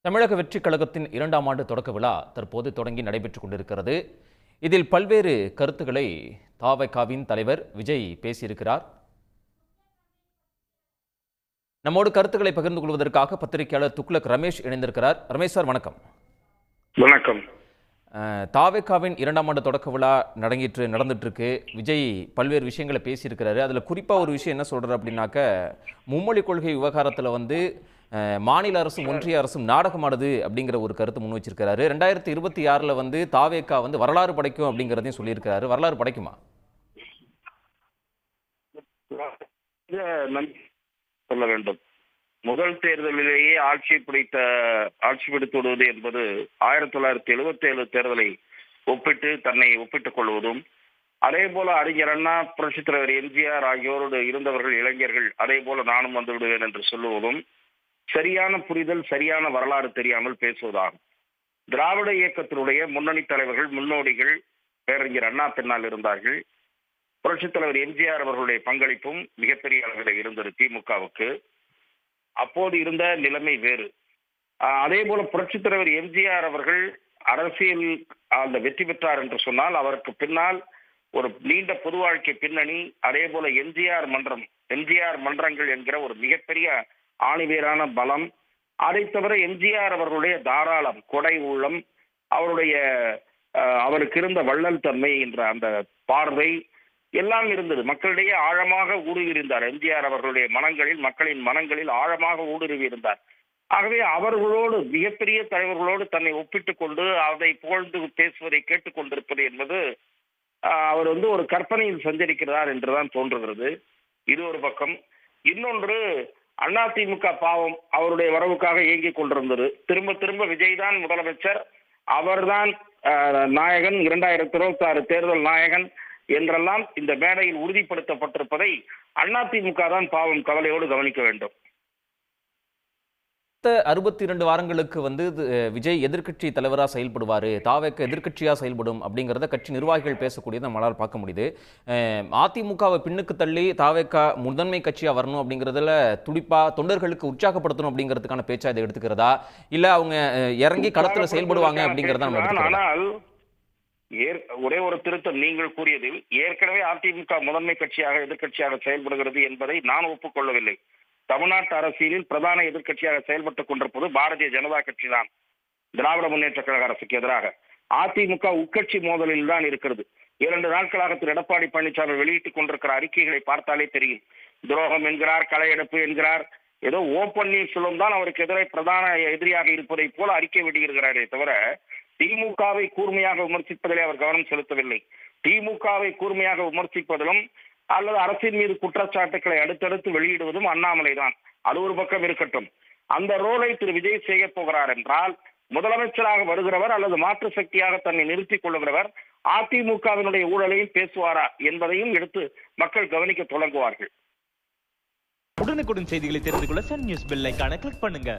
தமிழக வெற்றிக் கழகத்தின் இரண்டாம் ஆண்டு தொடக்க விழா தற்போது தொடங்கி நடைபெற்றுக் கொண்டிருக்கிறது. இதில் பல்வேறு கருத்துக்களை தாவைக்காவின் தலைவர் விஜய் பேசியிருக்கிறார். நம்மோடு கருத்துக்களை பகிர்ந்து கொள்வதற்காக பத்திரிகையாளர் துக்ளக் ரமேஷ் இணைந்திருக்கிறார். ரமேஷ் சார் வணக்கம். வணக்கம். தாவேக்காவின் இரண்டாம் ஆண்டு தொடக்க விழா நடங்கிட்டு நடந்துட்டு இருக்கு விஜய் பல்வேறு விஷயங்களை பேசியிருக்கிறாரு. அதில் குறிப்பாக ஒரு விஷயம் என்ன சொல்றாரு அப்படின்னாக்க மும்மொழி கொள்கை விவகாரத்தில் வந்து மாநில அரசும் ஒன்றிய அரசும் நாடகமானது அப்படிங்கிற ஒரு கருத்து முன் வச்சிருக்கிறாரு. ரெண்டாயிரத்தி இருபத்தி ஆறில் வந்து தாவேக்கா வந்து வரலாறு படைக்கும் அப்படிங்கிறதையும் சொல்லியிருக்கிறாரு. வரலாறு படைக்குமா? சொல்ல வேண்டும். முதல் தேர்தலிலேயே ஆட்சி பிடித்த ஆட்சி பிடித்து விடுவது என்பது ஆயிரத்தி தொள்ளாயிரத்தி எழுபத்தி ஏழு தேர்தலை ஒப்பிட்டு தன்னை ஒப்பிட்டுக் கொள்வதும் அதே போல அறிஞர் அண்ணா புரட்சித் தலைவர் எம்ஜிஆர் ஆகியோரோடு இருந்தவர்கள் இளைஞர்கள் அதே போல நானும் வந்து விடுவேன் என்று சொல்லுவதும் சரியான புரிதல் சரியான வரலாறு தெரியாமல் பேசுவதாகும். திராவிட இயக்கத்தினுடைய முன்னணி தலைவர்கள் முன்னோடிகள் பேரறிஞர் அண்ணா பின்னால் இருந்தார்கள். புரட்சித் தலைவர் எம்ஜிஆர் அவர்களுடைய பங்களிப்பும் மிகப்பெரிய அளவில் இருந்தது திமுகவுக்கு. அப்போது இருந்த நிலைமை வேறு. ஆஹ் அதே போல புரட்சித் தலைவர் எம்ஜிஆர் அவர்கள் அரசியல் அந்த வெற்றி பெற்றார் என்று சொன்னால் அவருக்கு பின்னால் ஒரு நீண்ட பொது வாழ்க்கை பின்னணி அதே போல எம்ஜிஆர் மன்றம் எம்ஜிஆர் மன்றங்கள் என்கிற ஒரு மிகப்பெரிய ஆணிவேரான பலம் அதை தவிர எம்ஜிஆர் அவர்களுடைய தாராளம் கொடை உள்ளம் அவருடைய அவருக்கு இருந்த வள்ளல் தன்மை என்ற அந்த பார்வை எல்லாம் இருந்தது. மக்களிடையே ஆழமாக ஊடுருவிருந்தார் எம்ஜிஆர் அவர்களுடைய மனங்களில் மக்களின் மனங்களில் ஆழமாக ஊடுருவி இருந்தார் ஆகவே அவர்களோடு மிகப்பெரிய தலைவர்களோடு தன்னை ஒப்பிட்டுக் கொண்டு அதை புகழ்ந்து பேசுவதை கேட்டுக்கொண்டிருப்பது என்பது ஆஹ், அவர் வந்து ஒரு கற்பனையில் சஞ்சரிக்கிறார் என்றுதான் தோன்றுகிறது. இது ஒரு பக்கம். இன்னொன்று அதிமுக பாவம் அவருடைய வரவுக்காக இயங்கிக் கொண்டிருந்தது. திரும்ப திரும்ப விஜய் தான் முதலமைச்சர். அவர்தான் ஆஹ், நாயகன் இரண்டாயிரத்தி இருபத்தி ஆறு தேர்தல் நாயகன் என்றெல்லாம் இந்த மேடையில் உறுதிப்படுத்தப்பட்டிருப்பதை அதிமுக தான் பாவம் கவலையோடு கவனிக்க வேண்டும். அடுத்த அறுபத்தி இரண்டு வாரங்களுக்கு வந்து விஜய் எதிர்க்கட்சி தலைவராக செயல்படுவார் தாவேக்க எதிர்க்கட்சியாக செயல்படும் அப்படிங்கிறத கட்சி நிர்வாகிகள் பேசக்கூடியதை நம்மளால் பார்க்க முடியுது. அதிமுகவை பின்னுக்கு தள்ளி தாவேக்கா முதன்மை கட்சியாக வரணும் அப்படிங்கிறதுல துடிப்பா தொண்டர்களுக்கு உற்சாகப்படுத்தணும் அப்படிங்கிறதுக்கான பேச்சா இதை எடுத்துக்கிறதா? இல்லை அவங்க இறங்கி களத்தில் செயல்படுவாங்க அப்படிங்கிறத நம்ம எடுத்துக்கிறோம். ஒரே ஒரு திருத்தம் நீங்கள் கூறியதில் ஏற்கனவே அதிமுக முதன்மை கட்சியாக எதிர்க்கட்சியாக செயல்படுகிறது என்பதை நான் ஒப்புக்கொள்ளவில்லை. தமிழ்நாட்டு அரசியலில் பிரதான எதிர்க்கட்சியாக செயல்பட்டுக் கொண்டிருப்பது பாரதிய ஜனதா கட்சி தான் திராவிட முன்னேற்ற கழக அரசுக்கு எதிராக. அதிமுக உட்கட்சி மோதலில் தான் இருக்கிறது. இரண்டு நாட்களாக திரு. எடப்பாடி பழனிசாமி வெளியிட்டுக் கொண்டிருக்கிற அறிக்கைகளை பார்த்தாலே தெரியும். துரோகம் என்கிறார் களையெடுப்பு என்கிறார். ஏதோ ஓ பன்னீர்செல்வம் தான் அவருக்கு எதிரே பிரதான எதிரியாக இருப்பதை போல அறிக்கை வெளியிடுகிறாரே தவிர திமுகவை கூர்மையாக விமர்சிப்பதிலே அவர் கவனம் செலுத்தவில்லை. திமுகவை கூர்மையாக விமர்சிப்பதிலும் அல்லது அரசின் மீது குற்றச்சாட்டுக்களை அடுத்தடுத்து வெளியிடுவதும் அண்ணாமலை தான் அது ஒரு பக்கம் இருக்கட்டும். அந்த ரோலை திரு விஜய் செய்ய போகிறார் என்றால் முதலமைச்சராக வருகிறவர் அல்லது மாற்று சக்தியாக தன்னை நிறுத்திக் கொள்கிறவர் அதிமுகவினுடைய ஊழலையும் பேசுவாரா என்பதையும் எடுத்து மக்கள் கவனிக்க தொடங்குவார்கள். உடனுக்குடன் செய்திகளை தெரிந்து கொள்ள சன் நியூஸ் பெல் ஐகானை கிளிக் பண்ணுங்க.